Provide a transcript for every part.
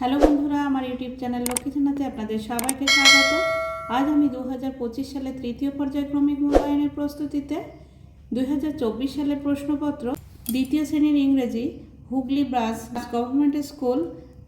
Hello বন্ধুরা, আমার YouTube channel Lakshmi জানাতে আপনাদের সবাইকে স্বাগত। আজ আমি দু হাজার পঁচিশ সালে তৃতীয় পর্যায়ক্রমিক মূল্যায়নের প্রস্তুতিতে দুই হাজার চব্বিশ সালের প্রশ্নপত্র, দ্বিতীয় শ্রেণির ইংরেজি, Hooghly brass government school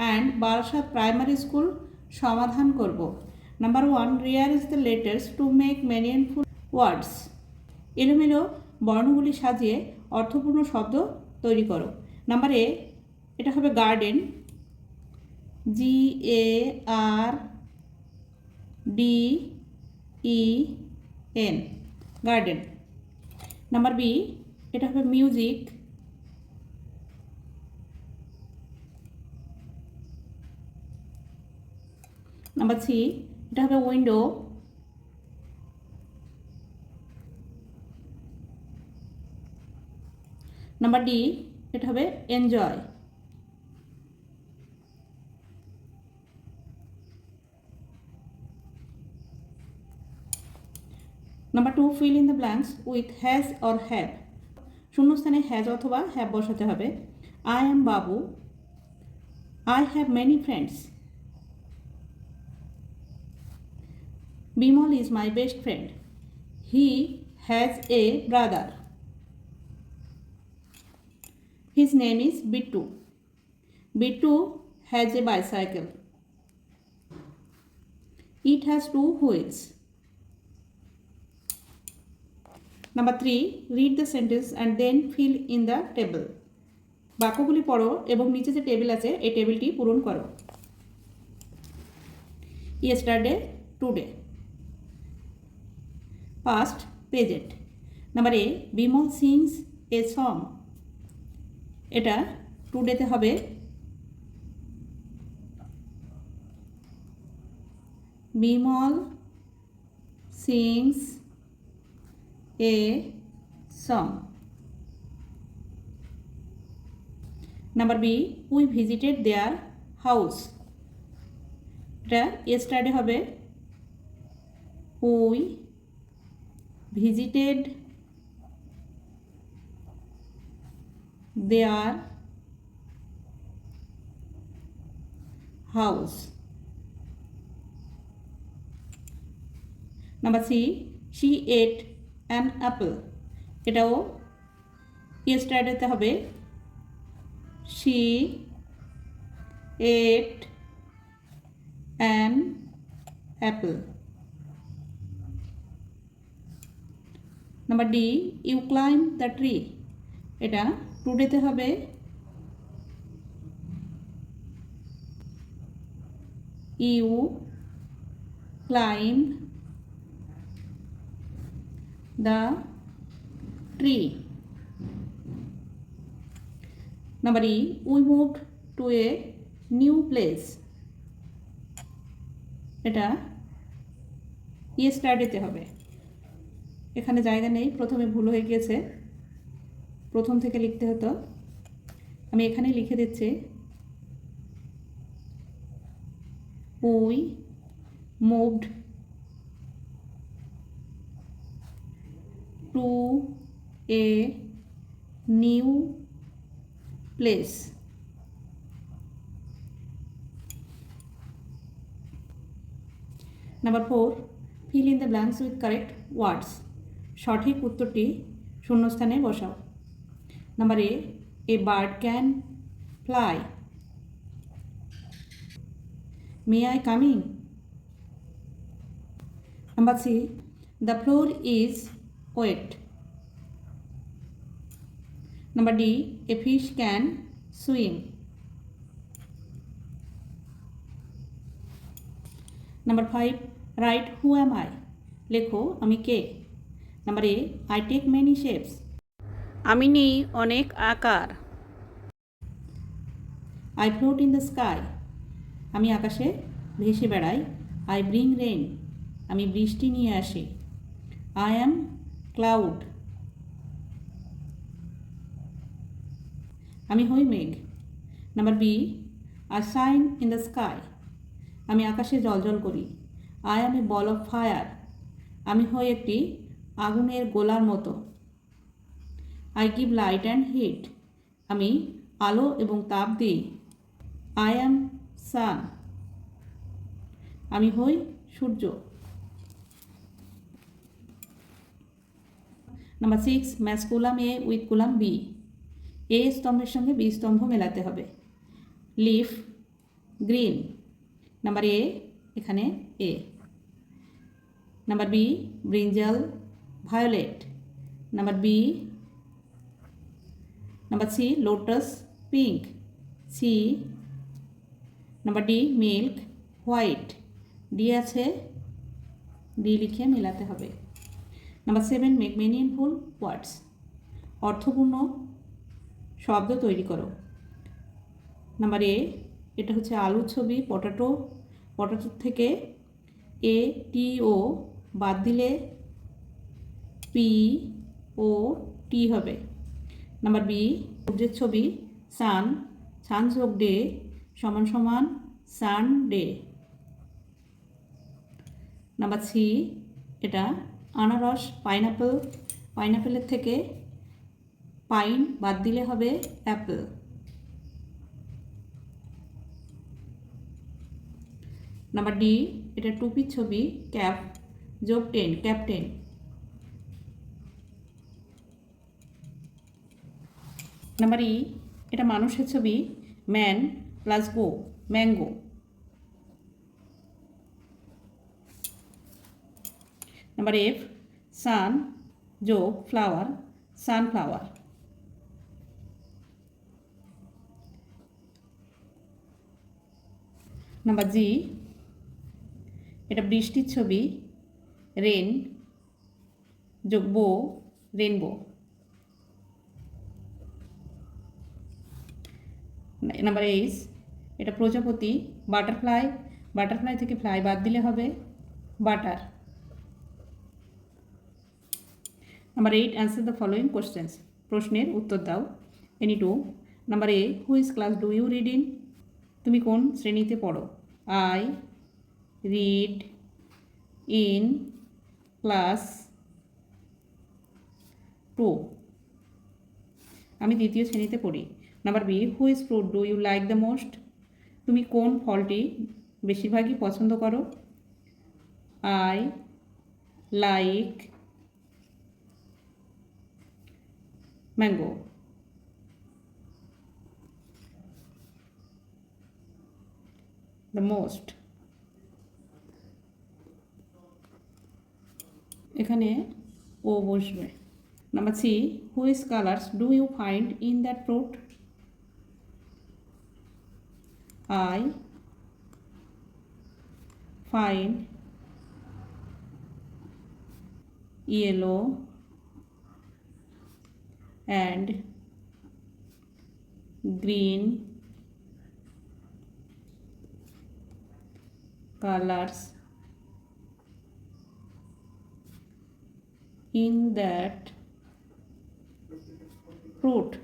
and Barasat primary school সমাধান করব। Number one, rearrange the letters to make meaningful words. এলোমেলো বর্ণগুলি সাজিয়ে অর্থপূর্ণ শব্দ তৈরি করো। নাম্বার এ, এটা হবে garden. G A R D E N garden number B এটা হবে মিউজিক নাম্বার সি এটা হবে উইন্ডো নাম্বার ডি এটা হবে enjoy number two fill in the blanks with has or have শূন্যস্থানে হ্যাজ অথবা হ্যাভ বসাতে হবে I am Babu I have many friends Bimal is my best friend he has a brother His name is Bittu. Bittu has a bicycle. It has two wheels. Number three, read the sentence and then fill in the table. বাক্যগুলি পড়ো এবং নিচে যে table আছে এই টেবিলটি পূরণ করো। Yesterday today past present number A Bimal sings a song এটা টুডেতে হবে। Bimal sings a song number B we visited their house এটা এস্টারডে হবে we visited their house. Number C, she ate an apple. এটাও ইয়েস্টারডেতে হবে she ate an apple. Number D, you climb the tree. এটা টুডেতে হবে you climb the tree number E we moved to a new place এটা ইয়ে স্টাডিতে হবে। এখানে জায়গা নেই, প্রথমে ভুল হয়ে গিয়েছে। প্রথম থেকে লিখতে হতো। আমি এখানে লিখে দিচ্ছি। We moved to a new place number four fill in the blanks with correct words সঠিক উত্তরটি শূন্যস্থানে বসাও Number A, a bird can fly. May I come in? Number C, the floor wet. Number D, a fish can swim. Number 5, write who am I? লেখো আমি কে? Number A I take many shapes আমি নেই অনেক আকার। I float in the sky আমি আকাশে ভেসে বেড়াই। আই ব্রিং রেন আমি বৃষ্টি নিয়ে আসি। I am cloud. আমি হই মেঘ। Number B are shine in the sky আমি আকাশে জলজল করি। I a ball of fire আমি হই একটি আগুনের গোলার মতো। I give light and heat আমি আলো এবং তাপ দিই। আই অ্যাম সান আমি হই সূর্য। Number six match column A with column B A স্তম্ভের সঙ্গে বি স্তম্ভ মেলাতে হবে। লিফ গ্রিন নাম্বার এ এখানে A number B brinjal violet number B number C lotus pink C number D milk white D আছে D লিখে মেলাতে হবে। Number seven make meaningful words অর্থপূর্ণ শব্দ তৈরি করো। নাম্বার এ এটা হচ্ছে আলুর ছবি পটাটো পটাটো থেকে এ টি ও বাদ দিলে পি ও টি হবে। নাম্বার বি সূর্যের ছবি সান সান যোগ ডে সমান সমান সান ডে নাম্বার সি এটা আনারস পাইনাপেল পাইনাপেলের থেকে পাইন বাদ দিলে হবে অ্যাপেল নাম্বার ডি এটা টুপির ছবি ক্যাপ যোগ টেন ক্যাপ্টেন নাম্বার ই এটা মানুষের ছবি man plus go mango number F sun যোগ ফ্লাওয়ার সানফ্লাওয়ার নাম্বার জি এটা বৃষ্টির ছবি রেন যোগ বো রেনবো নাম্বার এইচ এটা প্রজাপতি বাটারফ্লাই বাটারফ্লাই থেকে ফ্লাই বাদ দিলে হবে butter number eight answer the following questions প্রশ্নের উত্তর দাও। Any two number A who is class do you read in তুমি কোন শ্রেণীতে পড়ো? I read in class two আমি দ্বিতীয় শ্রেণীতে পড়ি। Number B who is fruit do you like the most তুমি কোন ফলটি বেশিরভাগই পছন্দ করো? I like mango the most এখানে ও বসবে। Number C which colours do you find in that fruit I find yellow. And green colors in that fruit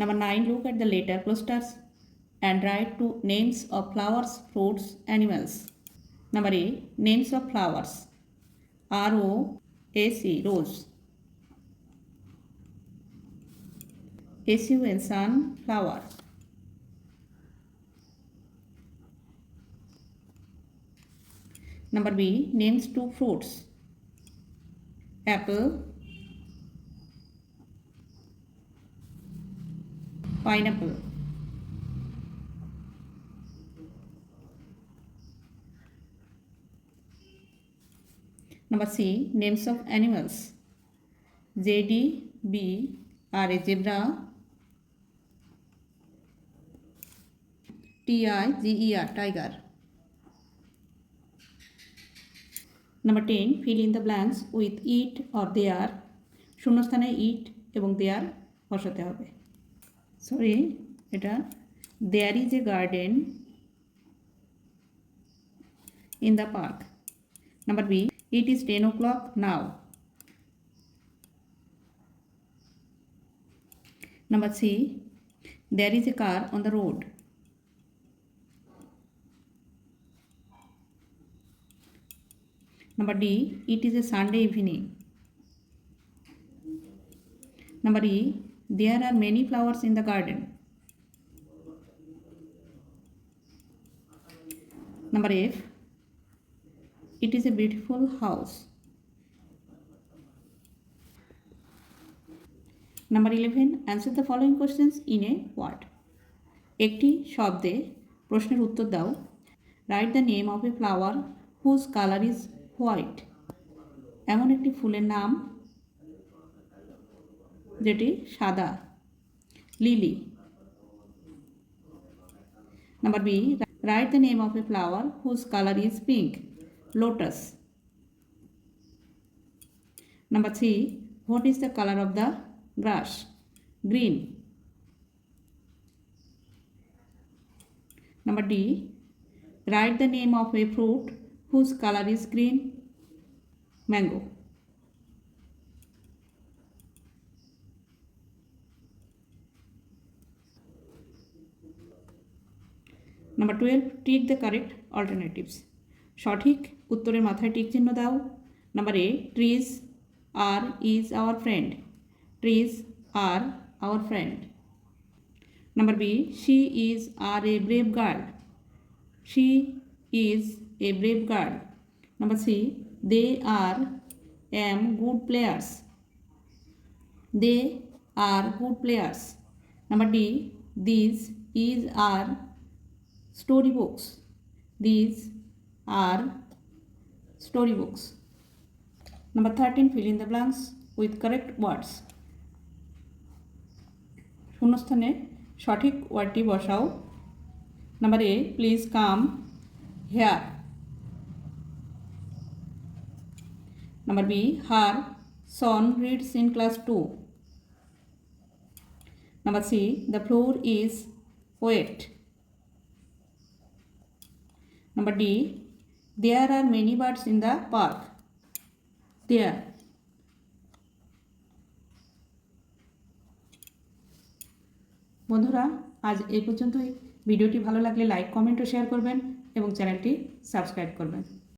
Number 9. Look at the later clusters and write two names of flowers, fruits, animals. Number 8. Names of flowers. R O A C, rose. A C N इंसान flower. Number B, names to fruits. Apple. Pineapple. Number C. Names of animals. JD, B are a zebra. T I G E R tiger. Number 10. Fill in the blanks with it or there. শূন্যস্থানে it এবং there বসাতে হবে sorry এটা there is a garden in the park number B It is 10 o'clock now. Number C. There is a car on the road. Number D. It is a Sunday evening. Number E. There are many flowers in the garden. Number F. It is a beautiful house. Number 11. Answer the following questions in a word. একটি শব্দে প্রশ্নের উত্তর দাও write the name of a flower whose colour is white এমন একটি ফুলের নাম যেটি সাদা lily number B write the name of a flower whose colour is pink Lotus number three what is the colour of the grass green Number D. Write the name of a fruit whose color is green. Mango. Number 12. Tick the correct alternatives. সঠিক উত্তরের মাথায় tick চিহ্ন দাও number A trees are is our friend trees are our friend Number B, she is are a brave girl. She is a brave girl. Number C, they are am good players. They are good players. Number D, these is are storybooks. These are storybooks. Number 13, fill in the blanks with correct words. শূন্যস্থানে সঠিক ওয়ার্ডটি বসাও number A please come here number B her son reads in class two number C the floor is wet number D there are many birds in the park. There. বন্ধুরা, আজ এই পর্যন্তই ভিডিওটি ভালো লাগলে লাইক কমেন্ট ও share করবেন এবং চ্যানেলটি সাবস্ক্রাইব করবেন